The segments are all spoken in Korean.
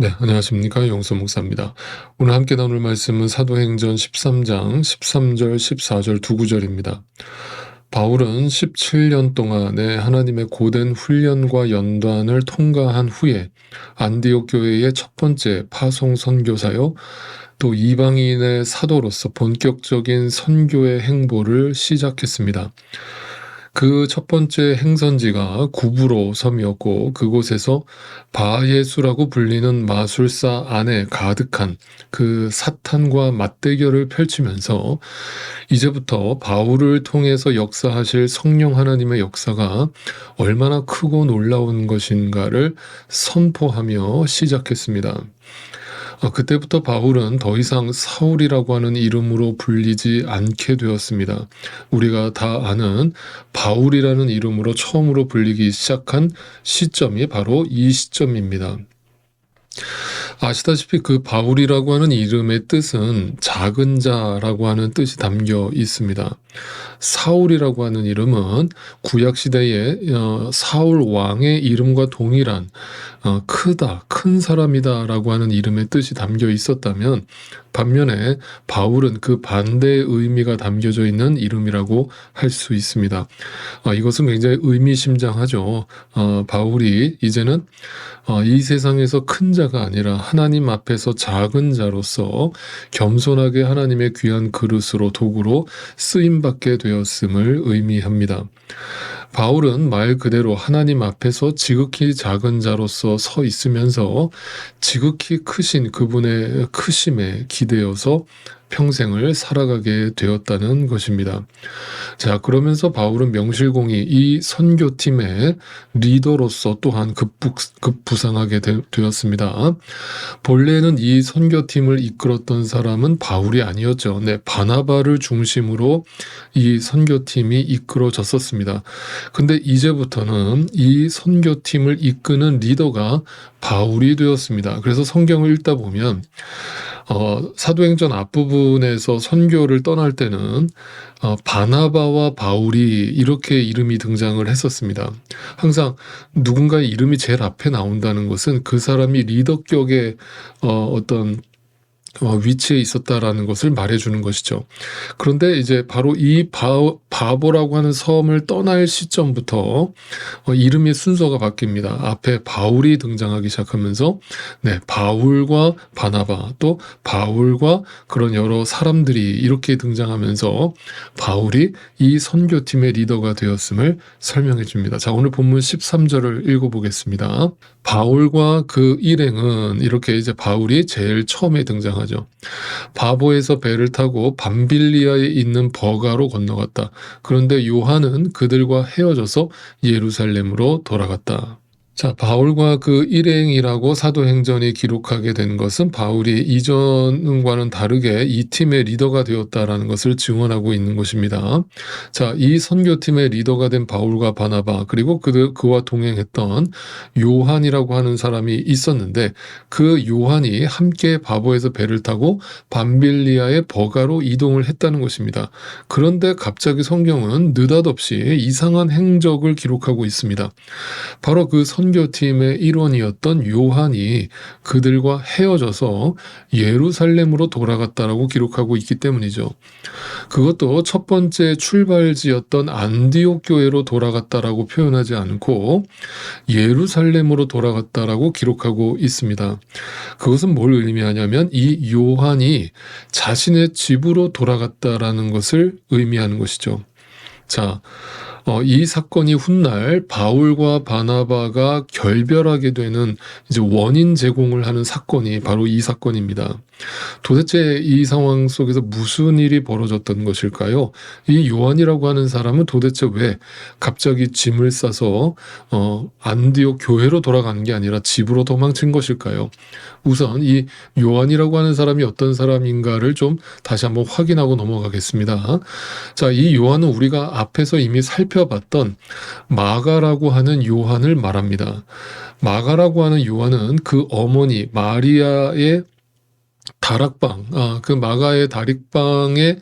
네, 안녕하십니까. 용서 목사입니다. 오늘 함께 나눌 말씀은 사도행전 13장 13절, 14절 두 구절입니다. 바울은 17년 동안의 하나님의 고된 훈련과 연단을 통과한 후에 안디옥 교회의 첫 번째 파송 선교사요, 또 이방인의 사도로서 본격적인 선교의 행보를 시작했습니다. 그 첫 번째 행선지가 구부로 섬이었고 그곳에서 바예수라고 불리는 마술사 안에 가득한 그 사탄과 맞대결을 펼치면서 이제부터 바울을 통해서 역사하실 성령 하나님의 역사가 얼마나 크고 놀라운 것인가를 선포하며 시작했습니다. 어, 그때부터 바울은 더 이상 사울이라고 하는 이름으로 불리지 않게 되었습니다. 우리가 다 아는 바울이라는 이름으로 처음으로 불리기 시작한 시점이 바로 이 시점입니다. 아시다시피 그 바울이라고 하는 이름의 뜻은 작은 자라고 하는 뜻이 담겨 있습니다. 사울이라고 하는 이름은 구약 시대에 어, 사울 왕의 이름과 동일한 어, 크다, 큰 사람이다 라고 하는 이름의 뜻이 담겨 있었다면 반면에 바울은 그 반대의 의미가 담겨져 있는 이름이라고 할 수 있습니다. 어, 이것은 굉장히 의미심장하죠. 어, 바울이 이제는 어, 이 세상에서 큰 자가 아니라 하나님 앞에서 작은 자로서 겸손하게 하나님의 귀한 그릇으로 도구로 쓰임 받게 되었음을 의미합니다. 바울은 말 그대로 하나님 앞에서 지극히 작은 자로서 서 있으면서 지극히 크신 그분의 크심에 기대어서 평생을 살아가게 되었다는 것입니다. 자, 그러면서 바울은 명실공히 이 선교팀의 리더로서 또한 급부, 급부상하게 되, 었습니다 본래는 이 선교팀을 이끌었던 사람은 바울이 아니었죠. 네, 바나바를 중심으로 이 선교팀이 이끌어졌었습니다. 근데 이제부터는 이 선교팀을 이끄는 리더가 바울이 되었습니다. 그래서 성경을 읽다 보면 어, 사도행전 앞부분에서 선교를 떠날 때는 어, 바나바와 바울이 이렇게 이름이 등장을 했었습니다. 항상 누군가의 이름이 제일 앞에 나온다는 것은 그 사람이 리더격의 어, 어떤 어, 위치에 있었다라는 것을 말해주는 것이죠. 그런데 이제 바로 이 바, 바보라고 하는 섬을 떠날 시점부터 어, 이름의 순서가 바뀝니다. 앞에 바울이 등장하기 시작하면서 네, 바울과 바나바 또 바울과 그런 여러 사람들이 이렇게 등장하면서 바울이 이 선교팀의 리더가 되었음을 설명해 줍니다. 자, 오늘 본문 13절을 읽어보겠습니다. 바울과 그 일행은 이렇게 이제 바울이 제일 처음에 등장 하죠. 바보에서 배를 타고 밤빌리아에 있는 버가로 건너갔다. 그런데 요한은 그들과 헤어져서 예루살렘으로 돌아갔다. 자, 바울과 그 일행이라고 사도행전이 기록하게 된 것은 바울이 이전과는 다르게 이 팀의 리더가 되었다라는 것을 증언하고 있는 것입니다. 자, 이 선교팀의 리더가 된 바울과 바나바, 그리고 그, 그와 동행했던 요한이라고 하는 사람이 있었는데 그 요한이 함께 바보에서 배를 타고 밤빌리아의 버가로 이동을 했다는 것입니다. 그런데 갑자기 성경은 느닷없이 이상한 행적을 기록하고 있습니다. 바로 그 선, 선교팀의 일원이었던 요한이 그들과 헤어져서 예루살렘으로 돌아갔다라고 기록하고 있기 때문이죠. 그것도 첫 번째 출발지였던 안디옥 교회로 돌아갔다라고 표현하지 않고 예루살렘으로 돌아갔다라고 기록하고 있습니다. 그것은 뭘 의미하냐면 이 요한이 자신의 집으로 돌아갔다라는 것을 의미하는 것이죠. 자, 어, 이 사건이 훗날 바울과 바나바가 결별하게 되는 이제 원인 제공을 하는 사건이 바로 이 사건입니다. 도대체 이 상황 속에서 무슨 일이 벌어졌던 것일까요? 이 요한이라고 하는 사람은 도대체 왜 갑자기 짐을 싸서 어, 안디옥 교회로 돌아가는 게 아니라 집으로 도망친 것일까요? 우선 이 요한이라고 하는 사람이 어떤 사람인가를 좀 다시 한번 확인하고 넘어가겠습니다. 자, 이 요한은 우리가 앞에서 이미 살펴봤던 마가라고 하는 요한을 말합니다. 마가라고 하는 요한은 그 어머니 마리아의 다락방, 아, 그 마가의 다락방의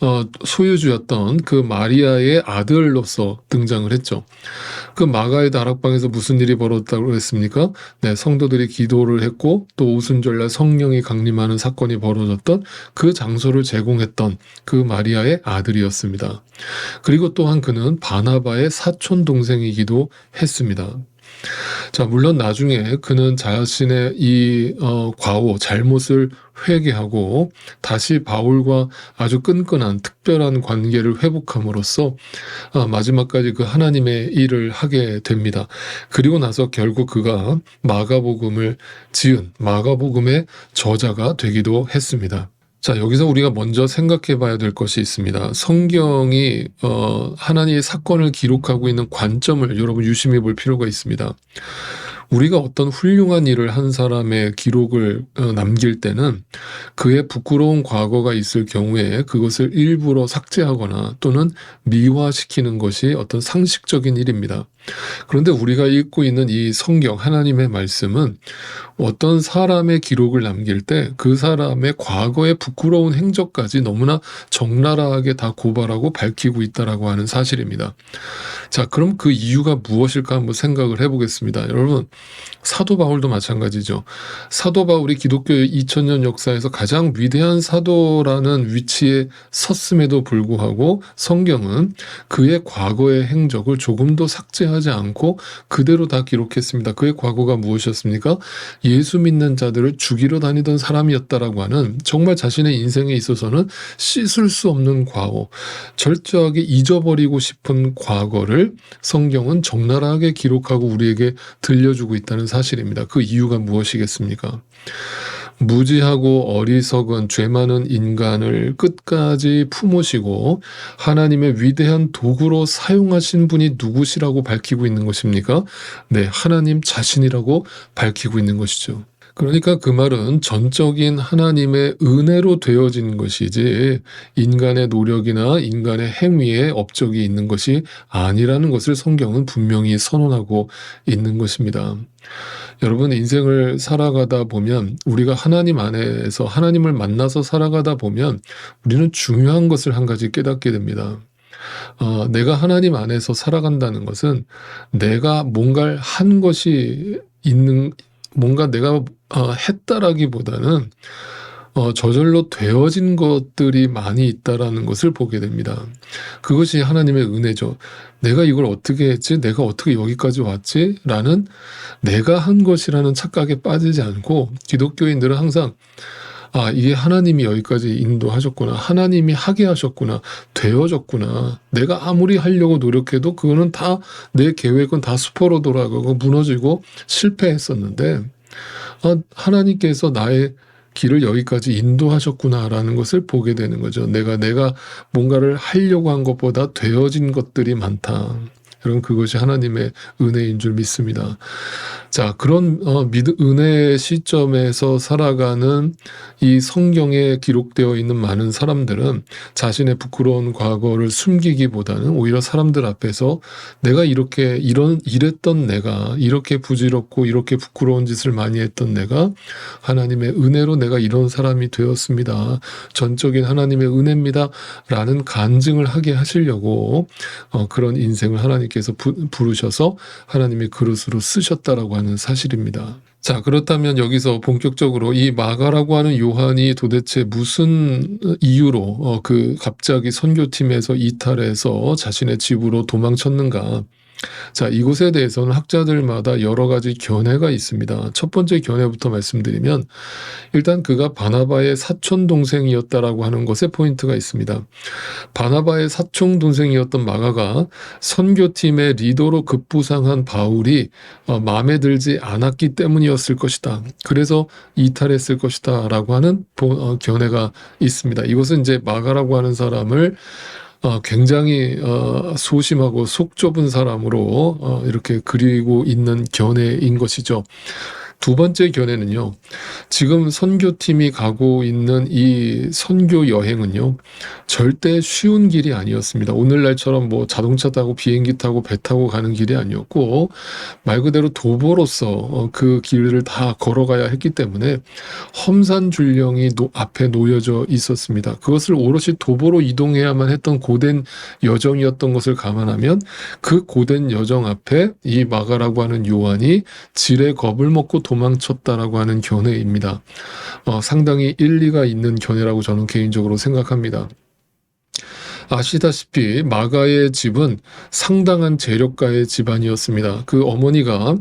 어, 소유주였던 그 마리아의 아들로서 등장을 했죠. 그 마가의 다락방에서 무슨 일이 벌어졌다고 했습니까? 네, 성도들이 기도를 했고 또 오순절날 성령이 강림하는 사건이 벌어졌던 그 장소를 제공했던 그 마리아의 아들이었습니다. 그리고 또한 그는 바나바의 사촌 동생이기도 했습니다. 자, 물론 나중에 그는 자신의 이 어, 과오, 잘못을 회개하고 다시 바울과 아주 끈끈한 특별한 관계를 회복함으로써 아, 마지막까지 그 하나님의 일을 하게 됩니다. 그리고 나서 결국 그가 마가복음을 지은 마가복음의 저자가 되기도 했습니다. 자, 여기서 우리가 먼저 생각해 봐야 될 것이 있습니다. 성경이, 어, 하나님의 사건을 기록하고 있는 관점을 여러분 유심히 볼 필요가 있습니다. 우리가 어떤 훌륭한 일을 한 사람의 기록을 어, 남길 때는 그의 부끄러운 과거가 있을 경우에 그것을 일부러 삭제하거나 또는 미화시키는 것이 어떤 상식적인 일입니다. 그런데 우리가 읽고 있는 이 성경 하나님의 말씀은 어떤 사람의 기록을 남길 때 그 사람의 과거의 부끄러운 행적까지 너무나 적나라하게 다 고발하고 밝히고 있다라고 하는 사실입니다. 자, 그럼 그 이유가 무엇일까 한번 생각을 해보겠습니다. 여러분, 사도 바울도 마찬가지죠. 사도 바울이 기독교의 2000년 역사에서 가장 위대한 사도라는 위치에 섰음에도 불구하고 성경은 그의 과거의 행적을 조금도 삭제 하지 않고 그대로 다 기록했습니다. 그의 과거가 무엇이었습니까? 예수 믿는 자들을 죽이러 다니던 사람이었다라고 하는 정말 자신의 인생에 있어서는 씻을 수 없는 과거, 철저하게 잊어버리고 싶은 과거를 성경은 적나라하게 기록하고 우리에게 들려주고 있다는 사실입니다. 그 이유가 무엇이겠습니까? 무지하고 어리석은 죄 많은 인간을 끝까지 품으시고 하나님의 위대한 도구로 사용하신 분이 누구시라고 밝히고 있는 것입니까? 네, 하나님 자신이라고 밝히고 있는 것이죠. 그러니까 그 말은 전적인 하나님의 은혜로 되어진 것이지 인간의 노력이나 인간의 행위에 업적이 있는 것이 아니라는 것을 성경은 분명히 선언하고 있는 것입니다. 여러분 인생을 살아가다 보면 우리가 하나님 안에서 하나님을 만나서 살아가다 보면 우리는 중요한 것을 한 가지 깨닫게 됩니다. 어, 내가 하나님 안에서 살아간다는 것은 내가 뭔가를 한 것이 있는 뭔가 내가 어, 했다라기보다는 어, 저절로 되어진 것들이 많이 있다라는 것을 보게 됩니다. 그것이 하나님의 은혜죠. 내가 이걸 어떻게 했지? 내가 어떻게 여기까지 왔지? 라는 내가 한 것이라는 착각에 빠지지 않고 기독교인들은 항상 아, 이게 하나님이 여기까지 인도하셨구나. 하나님이 하게 하셨구나. 되어졌구나. 내가 아무리 하려고 노력해도 그거는 다 내 계획은 다 수포로 돌아가고 무너지고 실패했었는데 아, 하나님께서 나의 길을 여기까지 인도하셨구나라는 것을 보게 되는 거죠. 내가 내가 뭔가를 하려고 한 것보다 되어진 것들이 많다. 여러분 그것이 하나님의 은혜인 줄 믿습니다. 자 그런 어, 믿, 은혜의 시점에서 살아가는 이 성경에 기록되어 있는 많은 사람들은 자신의 부끄러운 과거를 숨기기보다는 오히려 사람들 앞에서 내가 이렇게 이런 이랬던 내가 이렇게 부질없고 이렇게 부끄러운 짓을 많이 했던 내가 하나님의 은혜로 내가 이런 사람이 되었습니다. 전적인 하나님의 은혜입니다라는 간증을 하게 하시려고 어, 그런 인생을 하나님께 하나님께서 부, 부르셔서 하나님의 그릇으로 쓰셨다라고 하는 사실입니다. 자, 그렇다면 여기서 본격적으로 이 마가라고 하는 요한이 도대체 무슨 이유로 어, 그 갑자기 선교팀에서 이탈해서 자신의 집으로 도망쳤는가? 자, 이곳에 대해서는 학자들마다 여러 가지 견해가 있습니다. 첫 번째 견해부터 말씀드리면 일단 그가 바나바의 사촌 동생이었다라고 하는 것에 포인트가 있습니다. 바나바의 사촌 동생이었던 마가가 선교팀의 리더로 급부상한 바울이 어, 마음에 들지 않았기 때문이었을 것이다. 그래서 이탈했을 것이다라고 하는 어, 견해가 있습니다. 이것은 이제 마가라고 하는 사람을 어, 굉장히 어, 소심하고 속 좁은 사람으로 어, 이렇게 그리고 있는 견해인 것이죠. 두 번째 견해는요. 지금 선교팀이 가고 있는 이 선교 여행은요. 절대 쉬운 길이 아니었습니다. 오늘날처럼 뭐 자동차 타고 비행기 타고 배 타고 가는 길이 아니었고 말 그대로 도보로서 어, 그 길을 다 걸어가야 했기 때문에 험산 줄령이 노- 앞에 놓여져 있었습니다. 그것을 오롯이 도보로 이동해야만 했던 고된 여정이었던 것을 감안하면 그 고된 여정 앞에 이 마가라고 하는 요한이 질의 겁을 먹고 도망쳤다라고 하는 견해입니다. 어, 상당히 일리가 있는 견해라고 저는 개인적으로 생각합니다. 아시다시피 마가의 집은 상당한 재력가의 집안이었습니다. 그 어머니가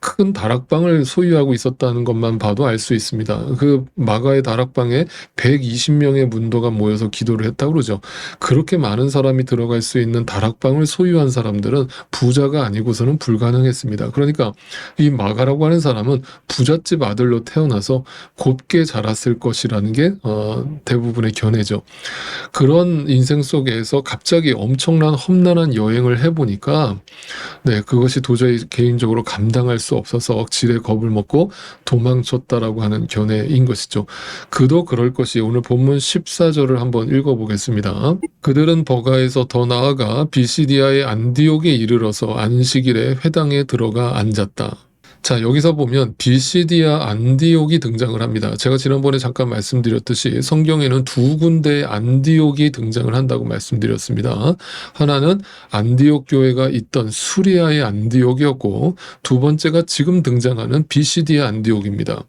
큰 다락방을 소유하고 있었다는 것만 봐도 알 수 있습니다. 그 마가의 다락방에 120명의 문도가 모여서 기도를 했다고 그러죠. 그렇게 많은 사람이 들어갈 수 있는 다락방을 소유한 사람들은 부자가 아니고서는 불가능했습니다. 그러니까 이 마가라고 하는 사람은 부잣집 아들로 태어나서 곱게 자랐을 것이라는 게 어, 대부분의 견해죠. 그런 인생 속에 서 갑자기 엄청난 험난한 여행을 해보니까 네 그것이 도저히 개인적으로 감당할 수 없어서 질의 겁을 먹고 도망쳤다라고 하는 견해인 것이죠. 그도 그럴 것이 오늘 본문 14절을 한번 읽어보겠습니다. 그들은 버가에서 더 나아가 비시디아의 안디옥에 이르러서 안식일에 회당에 들어가 앉았다. 자, 여기서 보면 비시디아 안디옥이 등장을 합니다. 제가 지난번에 잠깐 말씀드렸듯이 성경에는 두 군데의 안디옥이 등장을 한다고 말씀드렸습니다. 하나는 안디옥 교회가 있던 수리아의 안디옥이었고 두 번째가 지금 등장하는 비시디아 안디옥입니다.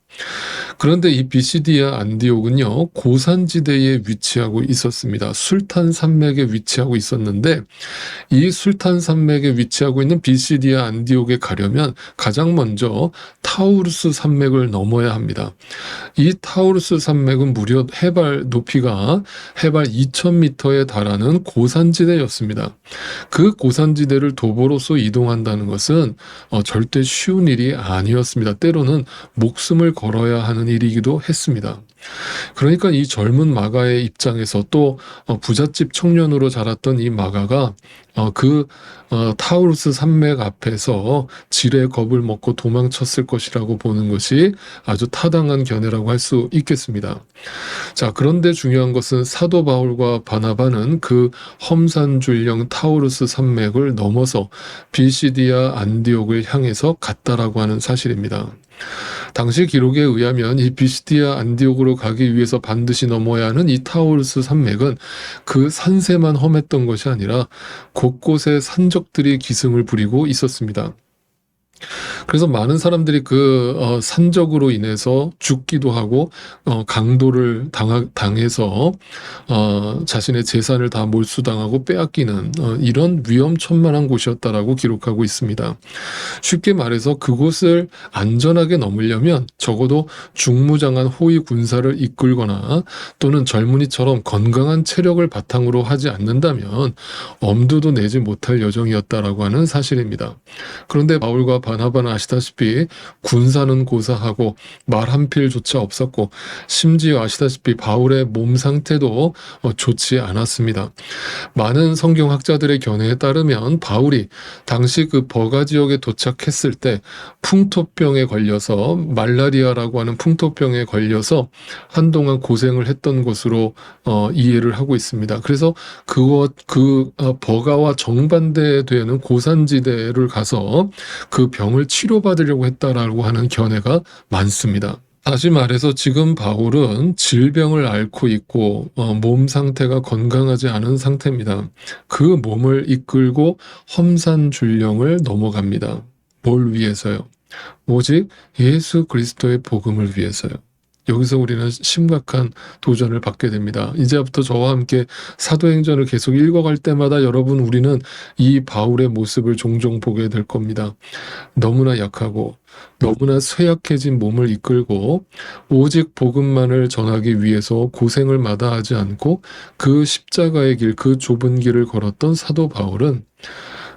그런데 이 비시디아 안디옥은요, 고산지대에 위치하고 있었습니다. 술탄 산맥에 위치하고 있었는데, 이 술탄 산맥에 위치하고 있는 비시디아 안디옥에 가려면 가장 먼저 타우루스 산맥을 넘어야 합니다. 이 타우루스 산맥은 무려 해발 높이가 해발 2000m에 달하는 고산지대였습니다. 그 고산지대를 도보로서 이동한다는 것은 어, 절대 쉬운 일이 아니었습니다. 때로는 목숨을 걸어야 하는 일이기도 했습니다. 그러니까 이 젊은 마가의 입장에서 또 어, 부잣집 청년으로 자랐던 이 마가가 어, 그 어, 타우루스 산맥 앞에서 질의 겁을 먹고 도망쳤을 것이라고 보는 것이 아주 타당한 견해라고 할 수 있겠습니다. 자, 그런데 중요한 것은 사도 바울과 바나바는 그 험산줄령 타우루스 산맥을 넘어서 비시디아 안디옥을 향해서 갔다라고 하는 사실입니다. 당시 기록에 의하면 이 비시디아 안디옥으로 가기 위해서 반드시 넘어야 하는 이 타우루스 산맥은 그 산세만 험했던 것이 아니라 곳곳에 산적들이 기승을 부리고 있었습니다. 그래서 많은 사람들이 그 어, 산적으로 인해서 죽기도 하고 어, 강도를 당하, 당해서 어, 자신의 재산을 다 몰수당하고 빼앗기는 어, 이런 위험천만한 곳이었다라고 기록하고 있습니다. 쉽게 말해서 그곳을 안전하게 넘으려면 적어도 중무장한 호위 군사를 이끌거나 또는 젊은이처럼 건강한 체력을 바탕으로 하지 않는다면 엄두도 내지 못할 여정이었다라고 하는 사실입니다. 그런데 바울과 바 나바는 아시다시피 군사는 고사하고 말 한 필조차 없었고 심지어 아시다시피 바울의 몸 상태도 어, 좋지 않았습니다. 많은 성경학자들의 견해에 따르면 바울이 당시 그 버가 지역에 도착했을 때 풍토병에 걸려서 말라리아라고 하는 풍토병에 걸려서 한동안 고생을 했던 것으로 어, 이해를 하고 있습니다. 그래서 그 어, 버가와 정반대되는 고산지대를 가서 그 병을 치료받으려고 했다라고 하는 견해가 많습니다. 다시 말해서 지금 바울은 질병을 앓고 있고 어, 몸 상태가 건강하지 않은 상태입니다. 그 몸을 이끌고 험산줄령을 넘어갑니다. 뭘 위해서요? 오직 예수 그리스도의 복음을 위해서요. 여기서 우리는 심각한 도전을 받게 됩니다. 이제부터 저와 함께 사도행전을 계속 읽어갈 때마다 여러분 우리는 이 바울의 모습을 종종 보게 될 겁니다. 너무나 약하고 너무나 쇠약해진 몸을 이끌고 오직 복음만을 전하기 위해서 고생을 마다하지 않고 그 십자가의 길, 그 좁은 길을 걸었던 사도 바울은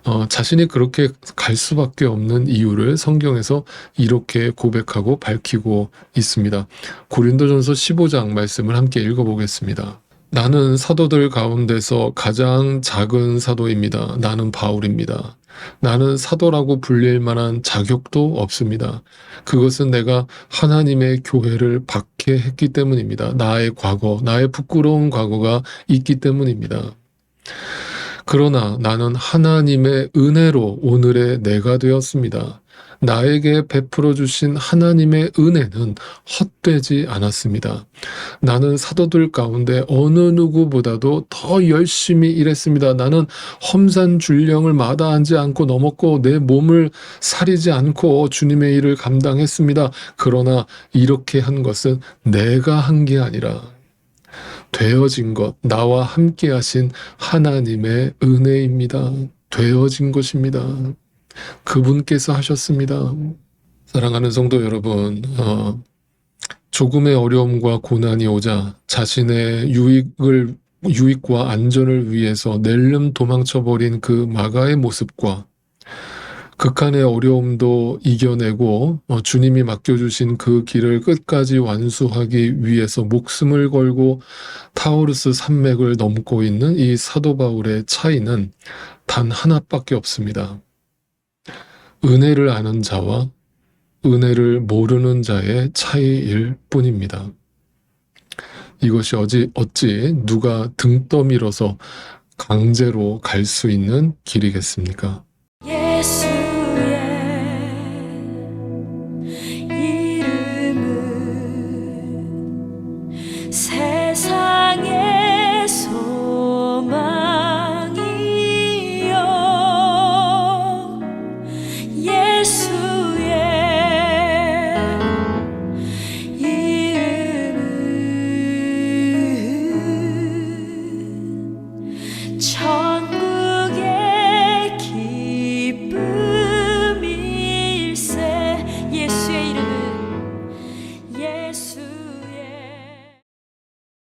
어, 자신이 그렇게 갈 수밖에 없는 이유를 성경에서 이렇게 고백하고 밝히고 있습니다. 고린도전서 15장 말씀을 함께 읽어보겠습니다. 나는 사도들 가운데서 가장 작은 사도입니다. 나는 바울입니다. 나는 사도라고 불릴 만한 자격도 없습니다. 그것은 내가 하나님의 교회를 박해했기 때문입니다. 나의 과거, 나의 부끄러운 과거가 있기 때문입니다. 그러나 나는 하나님의 은혜로 오늘의 내가 되었습니다. 나에게 베풀어 주신 하나님의 은혜는 헛되지 않았습니다. 나는 사도들 가운데 어느 누구보다도 더 열심히 일했습니다. 나는 험산 줄령을 마다하지 않고 넘었고 내 몸을 사리지 않고 주님의 일을 감당했습니다. 그러나 이렇게 한 것은 내가 한 게 아니라 되어진 것, 나와 함께 하신 하나님의 은혜입니다. 되어진 것입니다. 그분께서 하셨습니다. 사랑하는 성도 여러분, 어, 조금의 어려움과 고난이 오자 자신의 유익을 유익과 안전을 위해서 낼름 도망쳐버린 그 마가의 모습과 극한의 어려움도 이겨내고 어, 주님이 맡겨주신 그 길을 끝까지 완수하기 위해서 목숨을 걸고 타우르스 산맥을 넘고 있는 이 사도 바울의 차이는 단 하나밖에 없습니다. 은혜를 아는 자와 은혜를 모르는 자의 차이일 뿐입니다. 이것이 어찌, 어찌 누가 등 떠밀어서 강제로 갈 수 있는 길이겠습니까? Say